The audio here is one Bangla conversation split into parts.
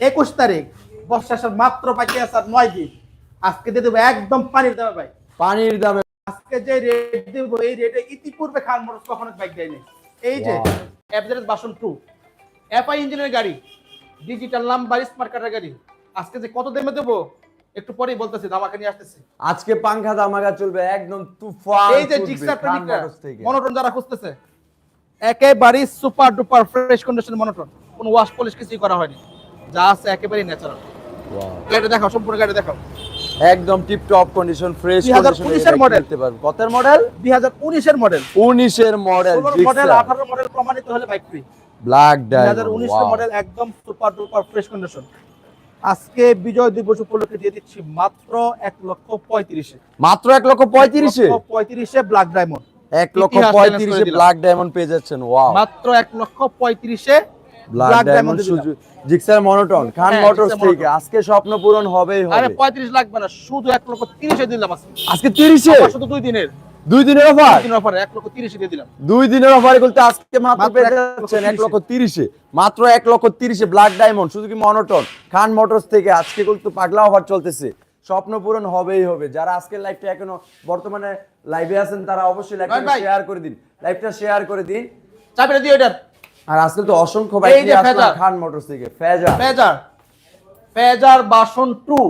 একুশ তারিখ। বর্ষাসের মাত্র বাকি আছে আর নয় দিন। আজকে দিয়ে দেবো একদম পানির দামে ভাই। পানির দামে। আজকে যে রেট দেব এই রেটে ইতিপূর্বে খান মোটরস কখনো বাইক দেয়নি। এই যে অ্যাভারেজ বাসন টু এফআই ইঞ্জিনের গাড়ি ডিজিটাল নাম্বার স্মার্ট কার্ডের গাড়ি। আজকে যে কত দামে দেবো একটু পরেই বলতেছি দামাকে নিয়ে আসতেছি। আজকে পাংখা দামাকা চলবে একদম তুফান এই যে জিক্সার প্রেমিকরা মনোটন যারা খুঁজতেছে একেবারেই super duper fresh condition monotone. কোনো ওয়াশ পলিশ কিছুই করা হয়নি। যা আছে একেবারেই ন্যাচারাল. গাড়িটা দেখাও সম্পূর্ণ গাড়ি দেখাও। একদম টিপ টপ কন্ডিশন ফ্রেশ 2019 এর model। দেখতে পারব। কতের মডেল দুই হাজার উনিশের মডেল 19 এর মডেল মডেল আঠারো মডেল প্রমাণিত হলে বাইক ফ্রি ব্ল্যাক ডায়মন্ড উনিশের মডেল একদম সুপার ডুপার ফ্রেশ কন্ডিশন আজকে বিজয় দিবস উপলক্ষে দিয়ে দিচ্ছি মাত্র এক লক্ষ পঁয়ত্রিশে। মাত্র এক লক্ষ পঁয়ত্রিশে? পঁয়ত্রিশে ব্ল্যাক ডায়মন্ড এক লক্ষ ইতিহাস balance করে পঁয়ত্রিশে দিলাম। ব্ল্যাক ডায়মন্ড পেয়ে যাচ্ছেন ওয়াও মাত্র এক লক্ষ পঁয়ত্রিশে black black diamond diamond Gixxer monotone Khan motors থেকে। আজকে স্বপ্ন পূরণ হবেই আরে হবে পঁয়ত্রিশ লাগবে না শুধু এক লক্ষ তিরিশে দিলাম আজকে। আজকে 30 এ শুধু দুই দিনের। দুই দিনের অফার দিনের অফারে এক লক্ষ তিরিশে দিয়ে দিলাম। দুই দিনের অফারে বলতে আজকে মাত্র এক লক্ষ 30 লক্ষ তিরিশে। মাত্র লক্ষ ব্ল্যাক ডায়মন্ড শুধু কি মনোটন খান মোটরস থেকে আজকে কিন্তু পাগলা অফার চলতেছে। স্বপ্ন পূরণ হবেই হবে। যারা আজকের লাইভটা এখনও বর্তমানে লাইভে আছেন তারা অবশ্যই লাইভটা শেয়ার করে দিন। লাইভটা শেয়ার করে দিন। চাবিটা দিও এটার আর আজকে তো অসংখ্য বাইক নিয়ে আসলাম ফেজার। খান মোটরস থেকে faze Fazer. Fazer version two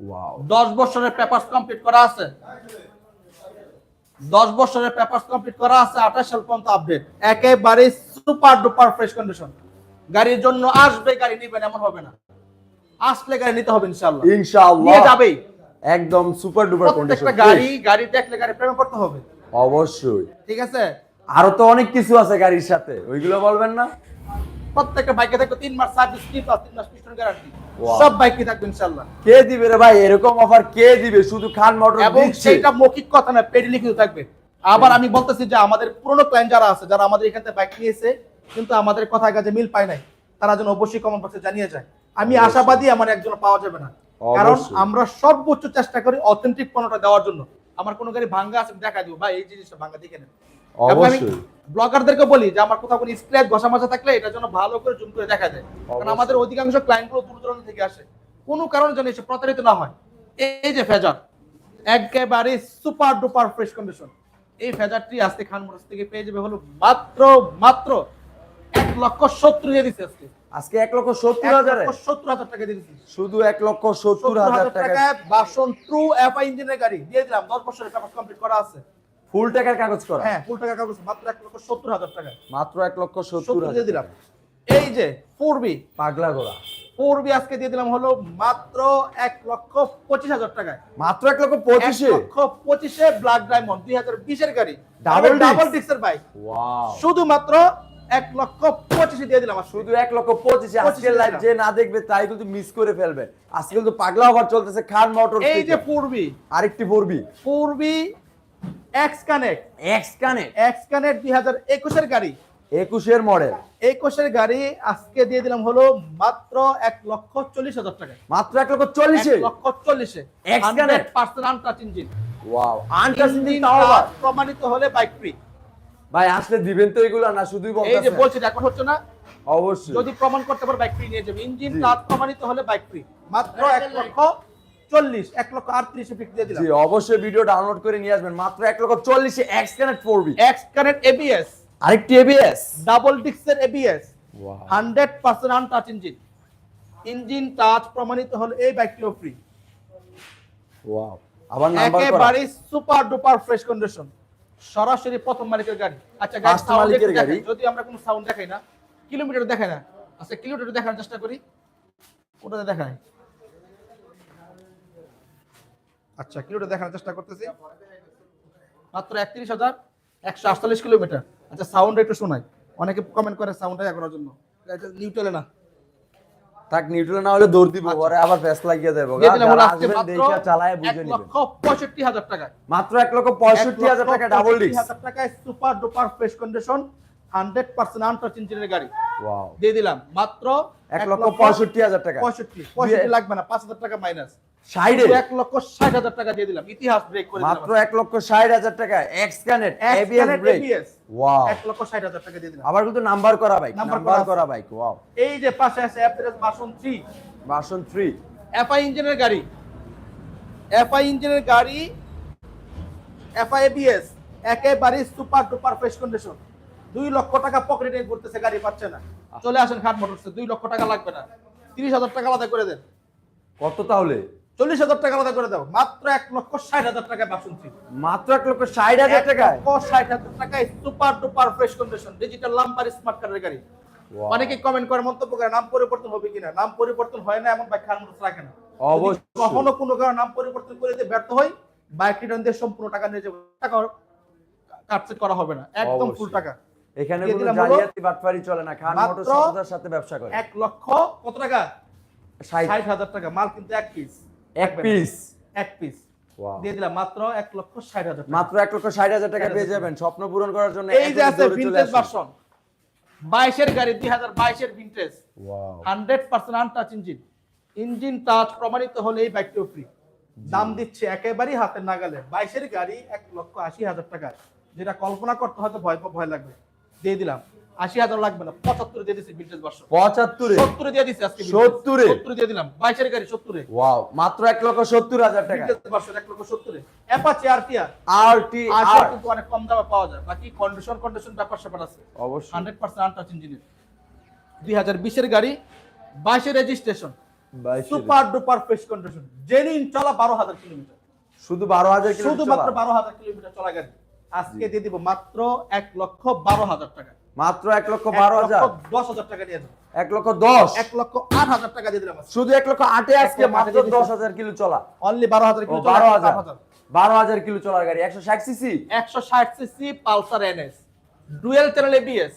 wow দশ বছরের পেপারস কমপ্লিট করা আছে। দশ বছরের পেপারস কমপ্লিট করা আছে আঠাশ সাল পর্যন্ত আপডেট একেবারে সুপার ডুপার ফ্রেশ কন্ডিশন গাড়ির জন্য আসবে গাড়ি নেবেন এমন হবে না। আসলে গাড়ি নিতে হবে ইনশাল্লাহ ইনশাআল্লাহ। নিয়ে যাবেই। একদম সুপার ডুপার কন্ডিশন প্রত্যেকটা গাড়ি গাড়ি দেখলে গাড়ি প্রেমে করতে হবে। অবশ্যই। ঠিক আছে? আরও তো অনেক কিছু আছে গাড়ির সাথে ওইগুলো বলবেন না? প্রত্যেকটা বাইকে থাকবে তিন মাস সার্ভিস প্লাস তিন মাস পিস্টন গ্যারান্টি সব বাইকে থাকবে ইনশাল্লাহ কে দিবে রে ভাই? এরকম অফার কে দিবে? শুধু খান মোটর এবং সেটা মৌখিক কথা না পেডি লিখিত থাকবে। আবার আমি বলতেছি যে আমাদের পুরনো ক্লায়েন্ট যারা আছে যারা আমাদের এখান থেকে বাইক নিয়েছে কিন্তু আমাদের কথার কাছে মিল পায় নাই তারা যেন অবশ্যই কমেন্ট বক্সে জানিয়ে যায়। আমি আশাবাদী আমার একজন পাওয়া যাবে না। কারণ। আমরা সর্বোচ্চ চেষ্টা করি অথেন্টিক পণ্যটা দেওয়ার জন্য। আমার কোনো গাড়ি ভাঙ্গা আছে দেখা দিব। ভাই এই জিনিসটা ভাঙ্গা দেখে নেন। অবশ্যই। ব্লগারদেরকে বলি যে আমার কোথাও কোনো স্ক্র্যাচ ঘষা মাজা থাকলে এটার জন্য ভালো করে জুম করে দেখা যায়। কারণ আমাদের অধিকাংশ ক্লায়েন্টগুলো দূর দূরান্ত থেকে আসে। কোনো কারণে যেন এসে প্রতারিত না হয়। এই যে ফেজার একেবারে সুপার ডুপার ফ্রেশ কন্ডিশন এই ফেজারটি আজকে খান মোটরস থেকে পেয়ে যাবে হলো মাত্র মাত্র এক লক্ষ সত্তর দিয়ে দিচ্ছে আজকে। আজকে এক লক্ষ সত্তর হাজারে? সত্তর হাজার টাকা দিয়ে দিচ্ছি শুধু এক লক্ষ সত্তর হাজার টাকা বাসন ট্রু এফআই ইঞ্জিনের গাড়ি। দিয়ে দিলাম দশ বছরের পেপার কমপ্লিট করা আছে। ফুল টাকার কাগজ করা। হ্যাঁ ফুল টাকা কাগজ মাত্র এক লক্ষ সত্তর হাজার টাকা। মাত্র এক লক্ষ সত্তর হাজার দিলাম। এই যে পূর্বী। পাগলা ঘোড়া পূর্বী আজকে দিয়ে দিলাম হলো মাত্র এক লক্ষ পঁচিশ হাজার টাকায়। মাত্র এক লক্ষ পঁচিশে? লক্ষ পঁচিশে ব্ল্যাক ডায়মন্ড দুই হাজার বিশের গাড়ি? ডাবল ডিক্সের বাইক শুধুমাত্র এক লক্ষ পঁচিশে দিয়ে দিলাম শুধু এক লক্ষ পঁচিশে। আজকের 25 লাইভ যে না দেখবে তাই কিন্তু মিস করে ফেলবে। আজকে কিন্তু পাগলা অফার চলতেছে খান মোটর এই যে পূর্বী। আরেকটি পড়বি পূর্বী X connect X connect X connect দুই হাজার একুশের গাড়ি। একুশের মডেল একুশের গাড়ি আজকে দিয়ে দিলাম হলো মাত্র এক লক্ষ চল্লিশ হাজার টাকা। মাত্র এক লক্ষ চল্লিশে? লক্ষ চল্লিশে। Connect? Percent untouch engine wow untouch engine প্রমাণিত হলে বাইক ফ্রি ভাই আসলে দিবেন তো এগুলো না শুধুই এই যে বলছি রেকর্ড হচ্ছে না। অবশ্যই। যদি প্রমাণ করতে পারে বাইক ফ্রি নিয়ে যাবে। ইঞ্জিন। কাজ প্রমাণিত হলে বাইক ফ্রি মাত্র এক লক্ষ চল্লিশ এক লক্ষ আটত্রিশে ফিক্স দিয়ে দিলাম। জি অবশ্যই ভিডিও ডাউনলোড করে নিয়ে আসবেন। মাত্র এক লক্ষ চল্লিশে এক্স কানেক্ট পড়বি এক্স কানেক্ট এবিএস আরেকটি ABS double ডিক্সের ABS hundred percent untouch engine engine touch প্রমাণিত হলে এই বাইকটিও ফ্রি ওয়াও আবার নাম্বার একেবারে সুপার ডুপার ফ্রেশ কন্ডিশন সরাসরি প্রথম মালিকের গাড়ি। আচ্ছা মালিকের গাড়ি। যদি আমরা কোনো সাউন্ড দেখাই না কিলোমিটার দেখাই না। আচ্ছা কিলোমিটার দেখানোর চেষ্টা করি। ওটাতে দেখাই? আচ্ছা কিলোমিটার দেখানোর চেষ্টা করতেছি। মাত্র একত্রিশ হাজার একশো আটচল্লিশ কিলোমিটার। আচ্ছা সাউন্ড একটু শোনাই। অনেকে কমেন্ট করে সাউন্ডটা করার জন্য। নিউট্রালে না। থাক নিউট্রাল না হলে দৌড় দিব পরে আবার ফেস লাগিয়ে দেবো। দিয়ে দিলাম হলো আজকে আসবেন মাত্র দেখে চালায় বুঝে নেবেন। পঁয়ষট্টি হাজার টাকায়। মাত্র এক লক্ষ পঁয়ষট্টি হাজার টাকা ডাবল ডিস্ক হাজার টাকায় super duper fresh condition hundred percent untouch ইঞ্জিনের গাড়ি। দিয়ে দিলাম মাত্র এক লক্ষ পঁয়ষট্টি হাজার টাকা। পঁয়ষট্টি পঁয়ষট্টি লাগবে না পাঁচ হাজার টাকা মাইনাস সাইডে এক লক্ষ ষাট হাজার টাকা দিয়ে দিলাম। ইতিহাস ব্রেক করে মাত্র এক লক্ষ ষাট হাজার টাকা। এক্স এবিএস ব্রেক ওয়াও এক লক্ষ ষাট হাজার টাকা দিয়ে দিলাম। আবার কিন্তু নাম্বার করা বাইক নাম্বার করা করা বাইক ওয়াও এই যে পাশে আছে অ্যাপারেজ বাসন থ্রি ভার্সন 3 এফআই ইঞ্জিনের গাড়ি। এফআই ইঞ্জিনের গাড়ি এফআই এবিএস একেবারে সুপার ডুপার ফ্রেশ কন্ডিশন দুই লক্ষ টাকা পকেটে ঘুরতেছে গাড়ি পাচ্ছে না। চলে আসেন খাট মোটরসে দুই লক্ষ টাকা লাগবে না। তিরিশ হাজার টাকা আলাদা করে দেন। কত তাহলে? চল্লিশ হাজার টাকা আলাদা করে দাও। মাত্র এক লক্ষ ষাট হাজার টাকায় বাসন থ্রি মাত্র এক লক্ষ ষাট হাজার টাকায়? ষাট হাজার টাকায় super duper fresh condition digital number smart কার্ডের গাড়ি। অনেকে কমেন্ট করে মন্তব্য করে নাম পরিবর্তন হবে কিনা? নাম পরিবর্তন হয় না এমন বাইক খান রাখে না। অবশ্যই। কখনো কোনো কারণে নাম পরিবর্তন করে দিতে ব্যর্থ হয় বাইক রিটার্ন দিয়ে সম্পূর্ণ টাকা নিয়ে যাবে। টাকা কাটসেট করা হবে না? একদম ফুল টাকা। এখানে কোনো জালিয়াতি বাটফারি চলে না। খান মাত্র সাথে ব্যবসা করে। এক লক্ষ কত টাকা? ষাট। ষাট হাজার টাকা। মাল কিন্তু এক পিস এক পিস এক পিস দিয়ে দিলাম মাত্র এক লক্ষ ষাট হাজার মাত্র এক লক্ষ ষাট হাজার টাকা পেয়ে যাবেন। স্বপ্ন পূরণ করার জন্য এই যে আছে ভিনটেজ। ভার্সন বাইশের গাড়ি দুই হাজার বাইশের vintage. Hundred percent untouch engine engine touch প্রমাণিত হলে এই বাইকটিও ফ্রি দাম দিচ্ছে একেবারেই হাতের নাগালে। বাইশের গাড়ি এক লক্ষ আশি হাজার টাকা। যেটা কল্পনা করতে হয়তো ভয় ভয় লাগবে। দিয়ে দিলাম। আশি হাজার লাগবে না পঁচাত্তর দিয়ে দিচ্ছি ভিনটেজ ভার্সন পঁচাত্তরে? সত্তরে দিয়ে দিচ্ছি আজকে সত্তরে? সত্তরে দিয়ে দিলাম বাইশের গাড়ি সত্তরে। ওয়াও মাত্র এক লক্ষ সত্তর হাজার টাকা। ভিনটেজ ভার্সন এক লক্ষ সত্তরে। অ্যাপাচি আর টিআর আর টি আর কিন্তু অনেক কম দামে পাওয়া যায়। বাকি কন্ডিশন কন্ডিশন ব্যাপার স্যাপার আছে। অবশ্যই। হান্ড্রেড পার্সেন্ট আনটাচ ইঞ্জিনের দুই হাজার বিশের গাড়ি বাইশের registration super duper fresh condition genuine চলা বারো হাজার কিলোমিটার শুধু বারো হাজার শুধুমাত্র বারো হাজার কিলোমিটার চলা গাড়ি। আজকে দিয়ে দিব মাত্র এক লক্ষ বারো হাজার টাকা। মাত্র এক লক্ষ বারো হাজার। দশ হাজার টাকা দিয়ে এক লক্ষ দশ। এক লক্ষ আট হাজার টাকা দিয়ে দিলাম শুধু এক লক্ষ আটে আজকে মাত্র দশ হাজার কিলো চলা। অনলি বারো হাজার কিলো বারো হাজার। বারো হাজার কিলো চলার গাড়ি। একশো ষাট সিসি। একশো ষাট CC Pulsar NS. Dual channel ABS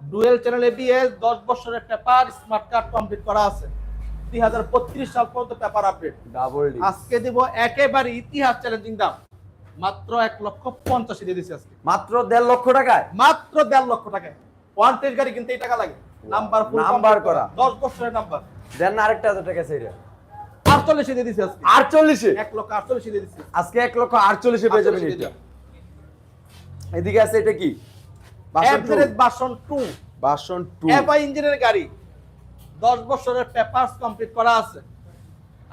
dual channel ABS দশ বছরের পেপার স্মার্ট কার্ড কমপ্লিট করা আছে। দুই হাজার পঁচিশ সাল পর্যন্ত পেপার আপডেট ডাবল আজকে দিব একেবারে ইতিহাস চ্যালেঞ্জিং দাম। মাত্র এক লক্ষ পঞ্চাশি দিয়ে দিচ্ছি আজকে। মাত্র দেড় লক্ষ টাকায়? মাত্র দেড় লক্ষ টাকায়। ওয়ান টেস্ট গাড়ি কিনতে এই টাকা লাগে। নাম্বার ফুল নাম্বার করা। দশ বছরের নাম্বার দেন আরেকটা হাজার টাকা সেইটা আটচল্লিশে দিয়ে দিচ্ছি আজকে। আটচল্লিশে? এক লক্ষ আটচল্লিশে দিয়ে দিচ্ছি আজকে এক লক্ষ আটচল্লিশে পেয়ে যাবেন এটা। এদিকে আছে এটা কি? বাসন টু বাসন টু এফআই ইঞ্জিনের গাড়ি। দশ বছরের পেপারস কমপ্লিট করা আছে।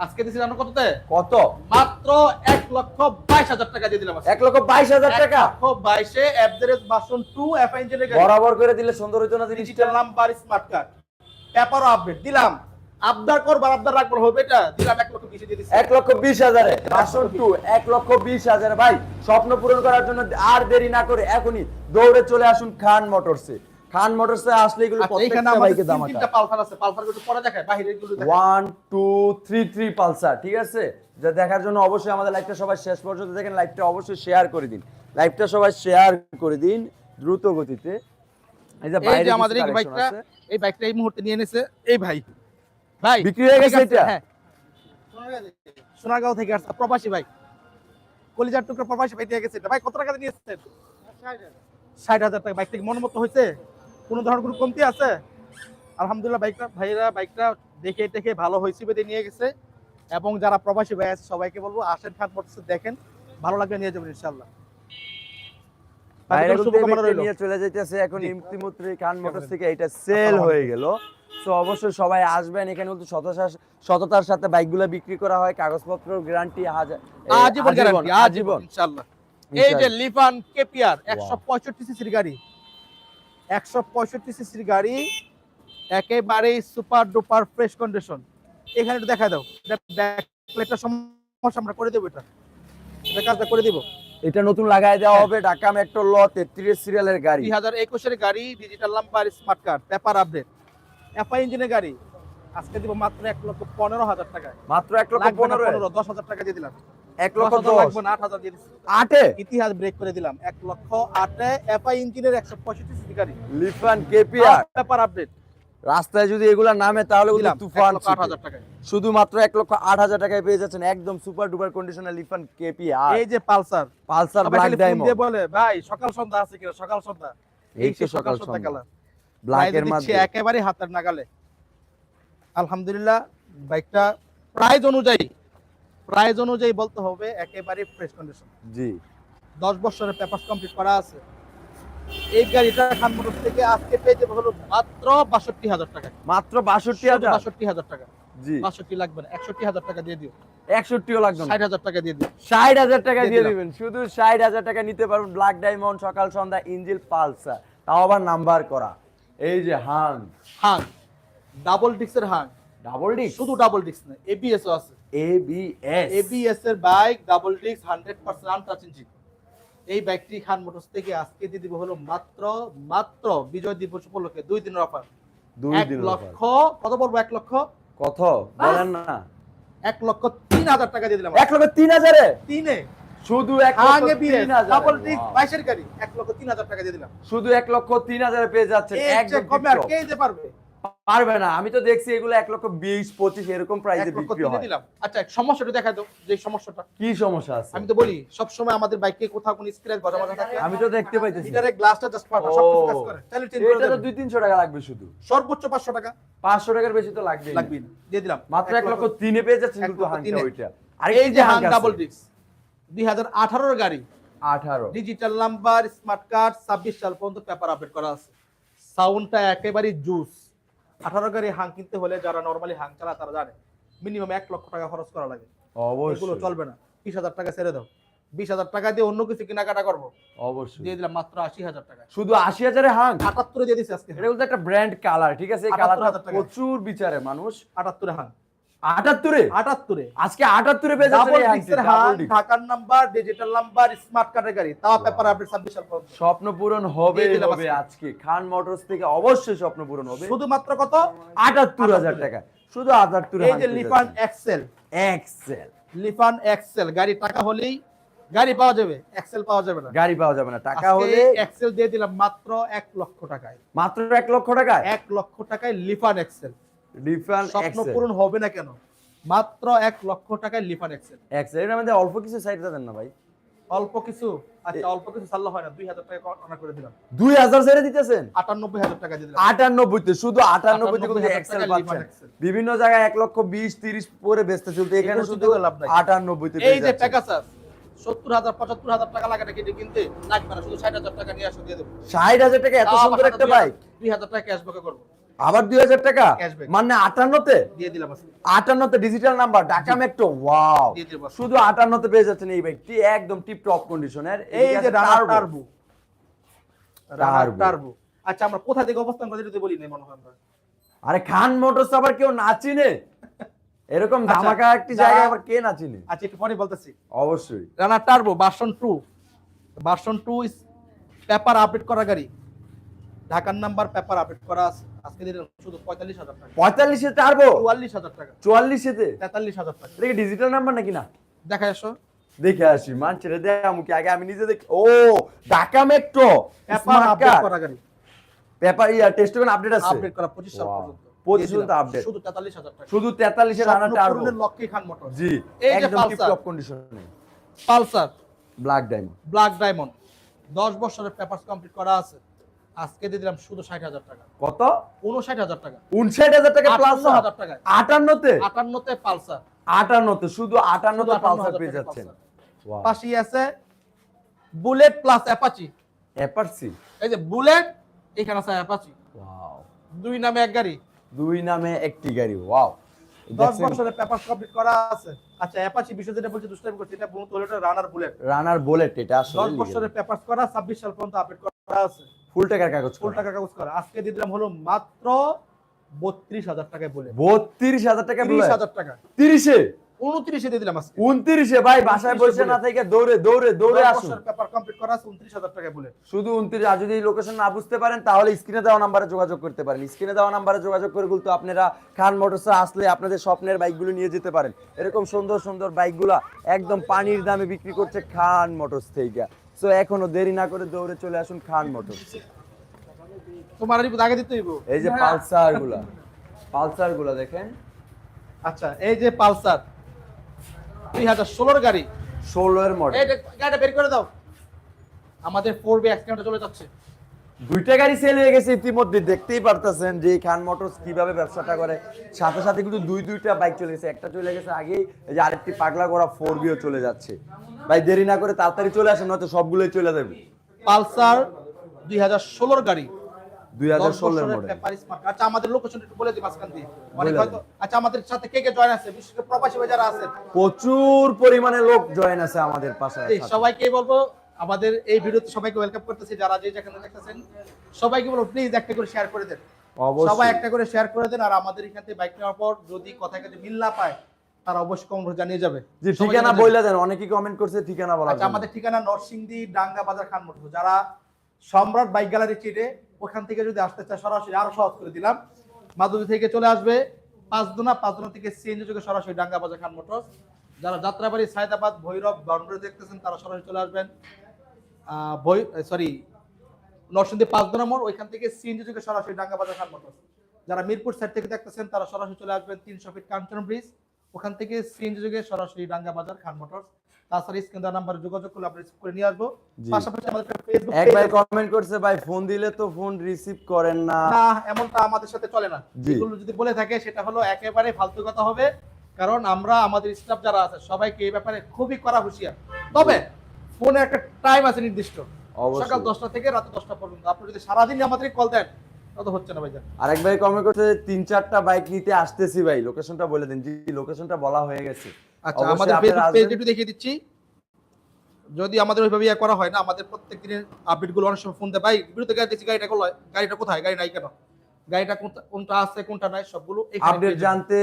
আজকে দিচ্ছি জানো কততে? কত? মাত্র এক লক্ষ বাইশ হাজার টাকা দিয়ে দিলাম। এক লক্ষ বাইশ হাজার টাকা? বাইশে টু ইঞ্জিনের গাড়ি বরাবর করে দিলে সুন্দর হইতো না ডিজিটাল নাম্বার স্মার্ট কার্ড পেপারও আপডেট দিলাম। আবদার করবার আবদার রাখব হবে এটা? দিলাম এক লক্ষ বিশে দিয়ে এক লক্ষ বিশ হাজারে। বাসন টু এক লক্ষ বিশ হাজারে। ভাই স্বপ্ন পূরণ করার জন্য আর দেরি না করে এখনই দৌড়ে চলে আসুন খান মোটরসে। খান মোটরসে আসলে এগুলো আচ্ছা, প্রত্যেকটা বাইকে দাম তিনটা পালসার আছে পালসারগুলো পরে দেখায় বাহিরেরগুলো দেখায় one two three three Pulsar ঠিক আছে? যা দেখার জন্য অবশ্যই আমাদের লাইভটা সবাই শেষ পর্যন্ত দেখেন লাইভটা অবশ্যই শেয়ার করে দিন। লাইভটা সবাই শেয়ার করে দিন দ্রুত গতিতে। এই যে এই বাইরে যে আমাদের এই বাইকটা এই বাইকটা এই মুহূর্তে নিয়ে এনেছে এই ভাই। ভাই বিক্রি হয়ে গেছে এটা? হ্যাঁ। সোনারগাঁও থেকে আসছে প্রবাসী ভাই। কলিজার টুকরো প্রবাসী ভাই দিয়ে গেছে এটা। ভাই কত টাকা দিয়ে নিয়েছেন? ষাট হাজার। টাকা বাইক থেকে মন মতো হয়েছে? কোনো ধরনের কোনো কমতি আছে? আলহামদুলিল্লাহ বাইকটা ভাইরা বাইকটা দেখে দেখে ভালো হয়েছে বেঁধে নিয়ে গেছে। এবং যারা প্রবাসী ভাই আছে সবাইকে বলব আসেন খান মোটরসে দেখেন ভালো লাগবে নিয়ে যাবেন ইনশাল্লাহ চলে যাইতেছে এখন। খান মোটরস থেকে এটা সেল হয়ে গেল। অবশ্যই সবাই আসবেন এখানে কিন্তু সততার সাথে বাইকগুলো বিক্রি করা হয় কাগজপত্র গ্যারান্টি হাজার আজীবন গ্যারান্টি আজীবন ইনশাআল্লাহ। এই যে লিফান কেপিআর 165 সিসির গাড়ি। 165 সিসির গাড়ি একেবারেই সুপার ডুপার ফ্রেশ কন্ডিশন। এখানে একটু দেখা দাও। এটা প্লেটটা সমস্যা আমরা করে দেব এটা। এটা কাজটা করে দিব। এটা নতুন লাগাই দেওয়া হ্যাঁ। হবে ঢাকা মেট্রো ল তেত্রিশ সিরিয়ালের গাড়ি। দুই হাজার একুশের গাড়ি digital number smart card paper update FI ইঞ্জিনের গাড়ি। আজকে দিব মাত্র এক লক্ষ পনেরো হাজার টাকায়। মাত্র এক লক্ষ পনেরো দশ হাজার টাকা দিয়ে দিলাম। এক লক্ষ দশ আট হাজার আটে? ইতিহাস ব্রেক করে দিলাম। এক লক্ষ আটে এফআই ইঞ্জিনের একশো পঁয়ষট্টি সিসি গাড়ি। লিফান কেপিআর পেপার আপডেট রাস্তায় যদি এগুলা নামে তাহলে তুফান শুধুমাত্র এক লক্ষ আট হাজার টাকায় পেয়ে যাচ্ছেন একদম super duper conditioner Lifan KPR এই যে পালসার। পালসার ব্ল্যাক ডায়মন্ড বলে ভাই সকাল সন্ধ্যা আছে কিনা? সকাল সন্ধ্যা। এই তো সকাল সন্ধ্যা কালার। মধ্যে একেবারে হাতের নাগালে। আলহামদুলিল্লাহ বাইকটা প্রাইস অনুযায়ী প্রাইস অনুযায়ী বলতে হবে একেবারে ফ্রেশ কন্ডিশন জি। দশ বছরের পেপার কমপ্লিট করা আছে। এই গাড়িটা খান মোটর থেকে আজকে পেয়ে যাবে হলো মাত্র বাষট্টি হাজার টাকা। মাত্র বাষট্টি হাজার? বাষট্টি হাজার টাকা। জি। বাষট্টি লাগবে না একষট্টি হাজার টাকা দিয়ে দিও। একষট্টিও লাগবে ষাট হাজার টাকা দিয়ে দিও। ষাট হাজার টাকা দিয়ে দিয়ে দিবেন। শুধু ষাট হাজার টাকা নিতে পারবেন ব্ল্যাক ডায়মন্ড সকাল সন্ধ্যা ইঞ্জিল পালসার তাও আবার নাম্বার করা। এই যে হাং হাং ডাবল ডিস্কের হাং ডাবল ডিস্ক শুধু ডাবল ডিস্ক না এবিএস আছে। এ এবিএস এর bike double disc hundred percent untouch engine এই বাইকটি খান মোটরস থেকে আজকে দিয়ে দিব হলো মাত্র মাত্র বিজয় দিবস উপলক্ষে দুই দিনের অফার দুই এক দিন লক্ষ কত বলব এক লক্ষ? কত? বলেন না। এক লক্ষ তিন হাজার টাকা দিয়ে দিলাম। এক লক্ষ তিন হাজারে? তিনে। শুধু এক. বাইশের গাড়ি। এক লক্ষ তিন হাজার টাকা দিয়ে দিলাম। শুধু এক লক্ষ তিন হাজারে পেয়ে কমে আর কে দিতে পারবে? পারবে না। আমি তো দেখছি এগুলো এক লক্ষ বিশ পঁচিশ এরকম প্রাইসে বিক্রি হয়। দিলাম। আচ্ছা সমস্যাটা দেখা দাও যে সমস্যাটা। কি সমস্যা আছে? আমি তো বলি সবসময় আমাদের বাইকে কোথাও কোনো স্ক্র্যাচ বাজা বাজা থাকে আমি তো দেখতে পাইতেছি। লিটারের গ্লাসটা জাস্ট ফাটা সব কিছু কাজ করে। তাহলে চেঞ্জ করে এটা তো দেবেন। দুই তিনশো টাকা লাগবে শুধু। সর্বোচ্চ পাঁচশো টাকা। পাঁচশো টাকার বেশি তো লাগবে লাগবে না। দিয়ে দিলাম। মাত্র এক লক্ষ তিনে পেয়ে যাচ্ছেন কিন্তু তিনে। ওইটা। এই যে হাং ডাবল ডিস্ক দুই হাজার আঠারোর গাড়ি। আঠারো। ডিজিটাল নাম্বার স্মার্ট কার্ড ছাব্বিশ সাল পর্যন্ত পেপার আপডেট করা আছে। সাউন্ডটা একেবারে জুস আঠারো গাড়ি হাং কিনতে হলে যারা নর্মালি হাং চালা তারা জানে মিনিমাম এক লক্ষ টাকা খরচ করা লাগে। এগুলো অবশ্যই চলবে না। বিশ হাজার টাকা ছেড়ে দাও। বিশ হাজার টাকা দিয়ে অন্য কিছু কেনাকাটা করব। অবশ্যই। দিয়ে দিলাম মাত্র আশি হাজার টাকা। শুধু আশি হাজারে হাং আটাত্তরে দিয়ে দিচ্ছে আজকে এটা বলতে একটা ব্র্যান্ড কালার ঠিক আছে? এই 78,000 কালারটা টাকা। প্রচুর বিচারে মানুষ। আটাত্তরে হাং আটাত্তরে? আটাত্তরে। আজকে আটাত্তরে পেয়ে যাচ্ছেন। ঢাকার নাম্বার ডিজিটাল নাম্বার স্মার্ট কার্ডের গাড়ি পেপার আপডেট ছাব্বিশ স্বপ্ন পূরণ হবে হবে আজকে। খান মোটরস থেকে অবশ্যই স্বপ্ন পূরণ হবে। শুধুমাত্র কত? আটাত্তর হাজার টাকা। শুধু আটাত্তর এই যে Lifan Excel. Excel. Lifan Excel. গাড়ি টাকা হলেই গাড়ি পাওয়া যাবে। এক্সেল পাওয়া যাবে না। গাড়ি পাওয়া যাবে না। টাকা হলে এক্সেল দিয়ে দিলাম মাত্র এক লক্ষ টাকায়। মাত্র এক লক্ষ টাকায়? এক লক্ষ টাকায় লিফান এক্সেল। লিফান স্বপ্ন পূরণ হবে না কেন? মাত্র এক লক্ষ টাকায় লিফান এক্সেল এক্সেল এর মধ্যে অল্প কিছু সাইড দেন না ভাই। অল্প কিছু? আচ্ছা অল্প কিছু সাল্লা হয় না। দুই হাজার টাকা অনার করে দিলাম। দুই হাজার ছেড়ে দিতেছেন? আটানব্বই হাজার টাকা দিয়ে দিলাম। আটানব্বইতে শুধু আটানব্বইতে কিন্তু 98,000 এক্সেল পাচ্ছেন। বিভিন্ন জায়গায় এক লক্ষ বিশ তিরিশ পরে বেচতে চলতে এখানে শুধু চিন্তা লাভ নাই। আটানব্বইতে এই যে প্যাকাসাস সত্তর হাজার পঁচাত্তর হাজার টাকা লাগে কিনতে? লাগবে না শুধু ষাট হাজার টাকা নিয়ে আসো দিয়ে দেবো। ষাট হাজার টাকা এত সুন্দর একটা বাইক দুই হাজার টাকা ক্যাশব্যাকে করব। আবার দুই হাজার টাকা? মানে আটান্নতে? আটান্নতে digital number Dhaka metro wow শুধু আটান্নতে পেয়ে যাচ্ছেন এই বাইকটি একদম টিপ টপ কন্ডিশনের এই যে টার্বো টার্বো আচ্ছা আমরা কোথা থেকে অবস্থান করে যদি বলি মনে হয় আরে খান মোটরস আবার কেউ না চিনে? এরকম আচ্ছা, ধামাকা একটি জায়গায় আবার কে না চিনে? আচ্ছা একটু পরে বলতেছি। অবশ্যই। Runner turbo version two version two ইস পেপার আপডেট করা গাড়ি। ঢাকার নাম্বার পেপার আপডেট করা আছে। আজকে দিলাম শুধু পঁয়তাল্লিশ হাজার টাকা। পঁয়তাল্লিশে টার্বো চুয়াল্লিশ হাজার টাকা। চুয়াল্লিশে তেতাল্লিশ হাজার টাকা। এটা ডিজিটাল নাম্বার নাকি না? দেখা আসো। দেখে আসি মান ছেড়ে দেয় মুখে আগে আমি নিজে দেখি। ও ঢাকা মেট্রো পেপার আপডেট করা গাড়ি। পেপার ইয়া টেস্ট করে আপডেট আছে? আপডেট করা পঁচিশ সাল পর্যন্ত। 25 update। শুধু তেতাল্লিশ হাজার টাকা। শুধু 43 এর রানা স্বপ্ন টার্বো খান মোটর জি এই যে একদম টপ কন্ডিশনে Pulsar. Black diamond black diamond দশ বছরের পেপার কমপ্লিট করা আছে। আজকে দিয়ে দিলাম শুধু ষাট হাজার টাকা। কত? উনষাট হাজার টাকা। 59000 টাকা প্লাস হাজার টাকায় 58তে আটান্নতে পালসার। 58তে শুধু 58তে শুধু পালসার পেয়ে যাচ্ছেন। পাশেই আছে বুলেট প্লাস অ্যাপাচি। এপারসি এই যে বুলেট এখানে আছে অ্যাপাচি। ওয়াও দুই নামে এক গাড়ি। দুই নামে একটি গাড়ি ওয়াও দশ বছরের পেপার কমপ্লিট করা আছে। আচ্ছা অ্যাপাচি বিষয় যেটা বলছি দুষ্টাইম করছি এটা হলো রানার বুলেট রানার বুলেট এটা দশ আসলে বছরের পেপার করা ছাব্বিশ সাল পর্যন্ত আপডেট করা আছে। ফুল টাকার কাগজ ফুল টাকার কাগজ করা। আজকে দিয়ে দিলাম হলো মাত্র বত্রিশ হাজার টাকায় বলে। 32000 টাকা তিরিশ হাজার টাকা। 30 এ উনত্রিশে দিয়ে দিলাম আজকে। 29 ভাই বাসায় বসে না থেকে দৌড়ে দৌড়ে দৌড়ে আসুন। পেপার কমপ্লিট করা আছে উনত্রিশ হাজার টাকায় বলে। শুধু উনত্রিশ আর যদি লোকেশন না বুঝতে পারেন তাহলে স্ক্রিনে দেওয়া নাম্বারে যোগাযোগ করতে পারেন। স্ক্রিনে দেওয়া নাম্বারে যোগাযোগ করে কিন্তু আপনারা খান মোটরসে আসলে আপনাদের স্বপ্নের বাইকগুলো নিয়ে যেতে পারেন। এরকম সুন্দর সুন্দর বাইকগুলো একদম পানির দামে বিক্রি করছে খান মোটরস থেকে। সো এখনও দেরি না করে দৌড়ে চলে আসুন খান মোটরস তোমার আগে দিতে হইব? এই যে পালসারগুলা পালসারগুলা দেখেন। আচ্ছা এই যে পালসার। দুই হাজার ষোলোর গাড়ি। ষোলো এর মডেল গাড়িটা বের করে দাও। আমাদের ফোর বি কিলোমিটার চলে যাচ্ছে। দুইটা গাড়ি সেল হয়ে গেছে ইতিমধ্যে দেখতেই পারতেছেন যে খান মোটরস কীভাবে ব্যবসাটা করে। সাথে সাথে কিন্তু দুই দুইটা বাইক চলে গেছে। একটা চলে গেছে আগেই এই যে আরেকটি পাগলা করা ফোর বিও চলে যাচ্ছে। ভাই দেরি না করে তাড়াতাড়ি চলে আসেন নয়তো সবগুলোই চলে যাবে। পালসার দুই হাজার ষোলোর গাড়ি। দুই হাজার দশ ষোলোর বছরের মডেল আচ্ছা আমাদের লোকেশন একটু বলে দিই মাঝখান দিয়ে। অনেক হয়তো আচ্ছা আমাদের সাথে কে কে জয়েন আছে? বিশেষ করে প্রবাসী ভাই যারা আছেন। প্রচুর পরিমাণে লোক জয়েন আছে আমাদের পাশে সবাইকে বলব আমাদের এই ভিডিওতে সবাইকে ওয়েলকাম করতেছি যারা যে যেখানে দেখতেছেন সবাইকে বলব প্লিজ একটা করে শেয়ার করে দেন। সবাই একটা করে শেয়ার করে দেন আর আমাদের এখান থেকে বাইক নেওয়ার পর যদি কথায় কাছে মিল না পায় তারা অবশ্যই কমেন্ট জানিয়ে যাবে। সবাই ঠিকানা বইলা দেন। অনেকেই কমেন্ট করছে ঠিকানা বলা আচ্ছা আমাদের ঠিকানা নরসিংদী ডাঙ্গা বাজার খানমোট। যারা সম্রাট বাইক গ্যালারি চিটে ওখান থেকে যদি আসতে চায় সরাসরি আরও সহজ করে দিলাম। মাধুরী থেকে চলে আসবে পাঁচদোনা পাঁচদোনা থেকে সিএনজি যোগে সরাসরি ডাঙ্গা বাজার খান মোটরস যারা যাত্রাবাড়ি সায়দাবাদ ভৈরব বাউন্ডারি দেখতেছেন তারা সরাসরি চলে আসবেন। সরি নরসিংদী পাঁচদোনা মোড় ওইখান থেকে সিএনজি যোগে সরাসরি ডাঙ্গা বাজার খান মোটরস যারা মিরপুর সাইড থেকে দেখতেছেন তারা সরাসরি চলে আসবেন তিনশো ফিট কাঞ্চন ব্রিজ। ওখান থেকে সিএনজি যোগে সরাসরি ডাঙ্গা বাজার খান মোটরস তাছাড়া স্ক্রিন নাম্বারে যোগাযোগ করলে রিসিভ করে নিয়ে আসব। পাশাপাশি আমাদের ফেসবুক এক ভাই কমেন্ট করছে ভাই ফোন দিলে তো ফোন রিসিভ করেন না। না এমনটা আমাদের সাথে চলে না। এগুলো যদি বলে থাকে সেটা হলো একেবারে ফালতু কথা হবে। কারণ আমরা আমাদের স্টাফ যারা আছে সবাইকে এই ব্যাপারে খুবই করা হুঁশিয়ার। তবে ফোনে একটা টাইম আছে নির্দিষ্ট। সকাল দশটা থেকে রাত দশটা পর্যন্ত। আপনি যদি সারাদিন আমাদের কল দেন হচ্ছে না ভাইজান। আরেক ভাই কমেন্ট করছে তিন চারটা বাইক নিতে আসতেছি ভাই। লোকেশনটা বলে দিন। জি লোকেশনটা বলা হয়ে গেছে। আচ্ছা আমাদের ফেসবুক পেজ একটু দেখিয়ে দিচ্ছি। যদি আমাদের ওইভাবে ইয়ে করা হয় না আমাদের প্রত্যেক দিনের আপডেটগুলো অনেক সময় ফোন দেয়। ভাই বিরুদ্ধে গাড়ি দেখছি গাড়িটা কোথায় গাড়িটা কোথায়? গাড়ি নাই কেন? গাড়িটা কোনটা- কোনটা আছে কোনটা নাই সবগুলো আপডেট জানতে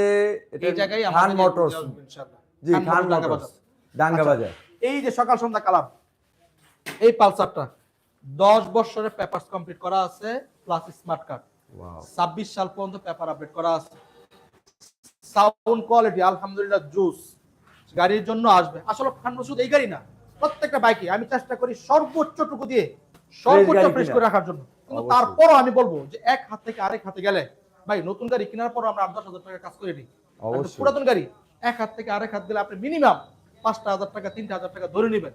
এই জায়গায় খান মোটরস ইনশাআল্লাহ। জি খান খান মোটরস, ডাঙ্গা বাজার। এই যে সকাল সন্ধ্যা কালাম এই পালসারটা দশ বছরের পেপার কমপ্লিট করা আছে প্লাস স্মার্ট কার্ড। ছাব্বিশ সাল পর্যন্ত পেপার আপডেট করা আছে। সাউন্ড কোয়ালিটি আলহামদুলিল্লাহ জুস। গাড়ির জন্য আসবে। আসলে খান শুধু এই গাড়ি না প্রত্যেকটা বাইকে। আমি চেষ্টা করি সর্বোচ্চটুকু দিয়ে সর্বোচ্চ ফ্রেশ করে রাখার জন্য। কিন্তু। তারপরও আমি বলব যে এক হাত থেকে আরেক হাতে গেলে ভাই নতুন গাড়ি কেনার পর আমরা আট দশ হাজার টাকা কাজ করে নিই। পুরাতন গাড়ি এক হাত থেকে আরেক হাত গেলে আপনি মিনিমাম পাঁচটা হাজার টাকা তিনটা হাজার টাকা ধরে নেবেন।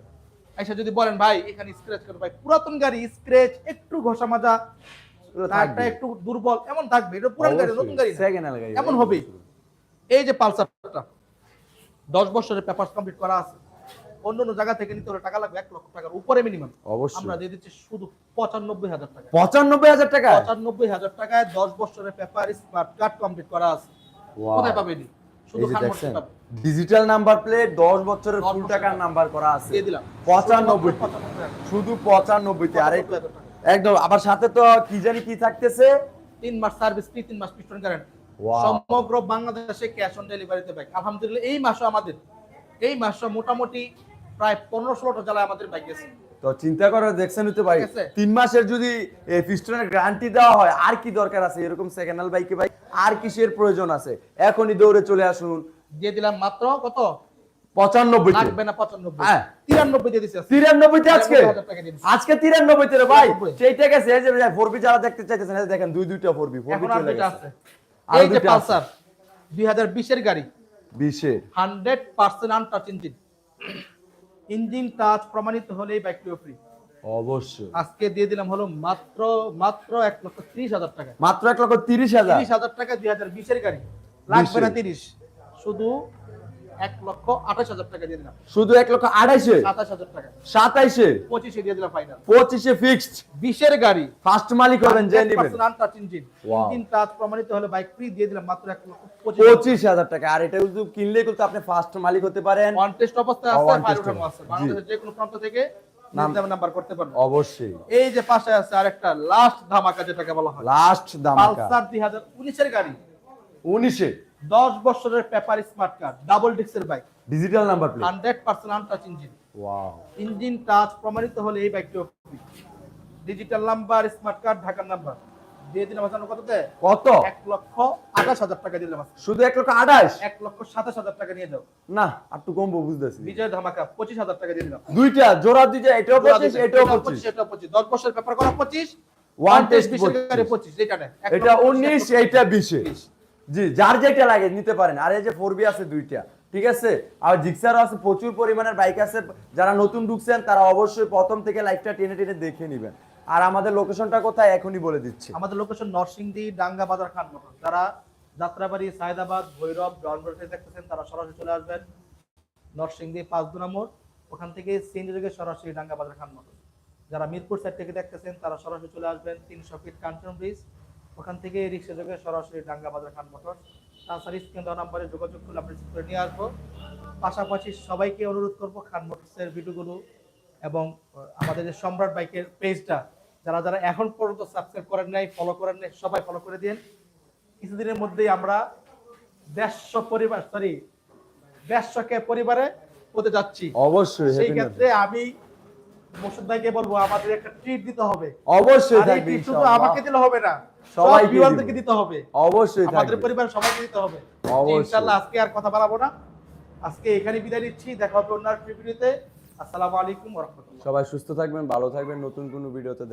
এসে যদি বলেন ভাই এখানে স্ক্র্যাচ করে। ভাই পুরাতন গাড়ি স্ক্র্যাচ একটু ঘষা মাজা এগুলো একটু দুর্বল এমন থাকবে। এটা পুরান গাড়ি নতুন গাড়ি গাড়ি। এমন হবেই। এই যে পালসারটা দশ বছরের পেপার কমপ্লিট করা আছে। অন্য অন্য জায়গা থেকে নিতে হলে টাকা লাগবে এক লক্ষ টাকার উপরে মিনিমাম অবশ্যই। আমরা দিয়ে দিচ্ছি শুধু পঁচানব্বই হাজার টাকা। পঁচানব্বই হাজার টাকা? পঁচানব্বই হাজার টাকায় দশ বছরের পেপার স্মার্ট কার্ড কমপ্লিট করা আছে। কোথায় পাবেনি ডিজিটাল নাম্বার প্লেট দশ বছরের ফুল টাকার নাম্বার করা আছে। দিয়ে দিলাম। শুধু একদম আবার সাথে তো কি জানি কি থাকতেছে? তিন মাস সার্ভিস ফ্রি তিন মাস পিস্টন গ্যারান্টি সমগ্র বাংলাদেশে ক্যাশ অন ডেলিভারিতে বাইক আলহামদুলিল্লাহ এই মাসও আমাদের এই মাসও মোটামুটি প্রায় পনেরো ষোলোটা জেলায় আমাদের বাইক গেছে। তো চিন্তা করে দেখছেন হতে ভাই তিন মাসের যদি পিস্টনের গ্যারান্টি দেওয়া হয় আর কি দরকার আছে? এরকম সেকেন্ড হ্যান্ড বাইকে ভাই? আর কিসের প্রয়োজন আছে? এখনই দৌড়ে চলে আসুন। দিয়ে দিলাম মাত্র কত? পঁচানব্বই লাগবে না পঁচানব্বই। হ্যাঁ। তিরানব্বই দিয়ে দিচ্ছি আজকে। তিরানব্বইতে আজকে? 93,000 টাকা দিয়ে দিচ্ছি। আজকে তিরানব্বইতে রে ভাই? 93 সেইটা গেছে এই যে ফোর বি যারা দেখতে চাইতেছেন এই দেখেন দুই দুইটা চলে গেছে। এই যে পালসার দুই হাজার বিশের গাড়ি। বিশের। Hundred percent untouch engine engine touch প্রমাণিত হলেই বাইকটি ফ্রি অবশ্যই। আজকে দিয়ে দিলাম হলো মাত্র মাত্র এক লক্ষ ত্রিশ হাজার টাকা। মাত্র এক লক্ষ তিরিশ হাজার। তিরিশ হাজার টাকা দুই হাজার বিশের গাড়ি। লাগবে না তিরিশ। শুধু এক লক্ষ আঠাশ হাজার টাকা দিয়ে দিলাম। শুধু এক লক্ষ আড়াইশে সাতাশ হাজার টাকা। সাতাইশে পঁচিশে দিয়ে দিলাম ফাইনাল পঁচিশে ফিক্সড বিশের গাড়ি। ফার্স্ট মালিক হবেন যে নিবেন। Untouch engine Wow. টাচ প্রমাণিত হলে বাইক ফ্রি দিয়ে দিলাম মাত্র এক লক্ষ পঁচিশ পঁচিশ হাজার টাকা। আর এটা কিনলে কিন্তু আপনি ফার্স্ট মালিক হতে পারেন। ওয়ান টেস্ট অবস্থায় আছে। বাংলাদেশের যে কোনো প্রান্ত থেকে নাম্বার করতে পারবেন। অবশ্যই। এই যে পাশে আছে আরেকটা লাস্ট ধামাকা যেটাকে বলা হয়। লাস্ট দামাকা পালসার দুই হাজার উনিশের গাড়ি। উনিশে। দশ বছরের পেপার স্মার্ট কার্ড ডাবল ডিস্কের bike digital number plate hundred percent untouch engine wow engine touch প্রমাণিত হলে এই বাইকটি ডিজিটাল নাম্বার স্মার্ট কার্ড ঢাকার নাম্বার দিয়ে দিলাম আসানো কততে? কত? এক লক্ষ আঠাশ হাজার টাকা দিলাম। শুধু এক লক্ষ আঠাশ? এক লক্ষ সাতাশ হাজার টাকা নিয়ে যাও। না আর একটু কমবো বুঝতেছি। বিজয় ধামাকা পঁচিশ হাজার টাকা দিয়ে দিলাম। দুইটা জোড়া দুইটা এটাও পঁচিশ এটাও পঁচিশ। এটাও পঁচিশ। দশ বছরের পেপার করা পঁচিশ ওয়ান টেস্ট 25 পঁচিশ। নেয় এক এটা উনিশ বিশে। বিশ। জি, যার যেটা লাগে নিতে পারেন। আর এই যে ফোর বি আছে দুইটা, ঠিক আছে? আর জিক্সারও আছে প্রচুর পরিমাণের বাইক আছে। যারা নতুন ঢুকছেন, তারা অবশ্যই প্রথম থেকে লাইফটা টেনে টেনে দেখে নেবেন। আর আমাদের লোকেশনটা কোথায়, এখনই বলে দিচ্ছি। আমাদের লোকেশন নরসিংদী, ডাঙ্গা বাজার খান মোটর। যারা যাত্রাবাড়ি, সায়দাবাদ, ভৈরব ডনবরতে দেখতেছেন, তারা সরাসরি চলে আসবেন নরসিংদী পাঁচ দু নম্বর ওখান থেকে সিএনজি যোগে সরাসরি ডাঙ্গা বাজার খান মোটর। যারা মিরপুর সাইড থেকে দেখতেছেন, তারা সরাসরি চলে আসবেন তিনশো ফিট কাঞ্চন ব্রিজ ওখান থেকে রিক্সা যোগে সরাসরি ডাঙ্গা বাজার খান মোটর। তাছাড়া স্ক্রিন দেওয়া নাম্বারে যোগাযোগ করলে রিসিভ করে নিয়ে আসব। পাশাপাশি সবাইকে অনুরোধ করব খান মোটরসের ভিডিওগুলো এবং আমাদের যে সম্রাট বাইকের পেজটা যারা যারা এখন পর্যন্ত সাবস্ক্রাইব করেন নাই ফলো করেন নাই সবাই ফলো করে দিন কিছুদিনের মধ্যেই আমরা দেড়শো পরিবার সরি দেড়শোকে পরিবারে হতে যাচ্ছি। অবশ্যই সেই ক্ষেত্রে আমি মোর্শেদ ভাইকে বলব আমাদের একটা ট্রিট দিতে হবে। অবশ্যই শুধু আমাকে দিলে হবে না সব সবাইকে দিতে হবে। অবশ্যই আমাদের পরিবার সবাইকে দিতে হবে। ইনশাআল্লাহ আজকে আর কথা বাড়াবো না। আজকে এখানে বিদায় নিচ্ছি। দেখা হবে অন্য ভিডিওতে। আসসালামু আলাইকুম ওয়া রাহমাতুল্লাহ। সবাই সুস্থ থাকবেন ভালো থাকবেন। নতুন কোনো ভিডিওতে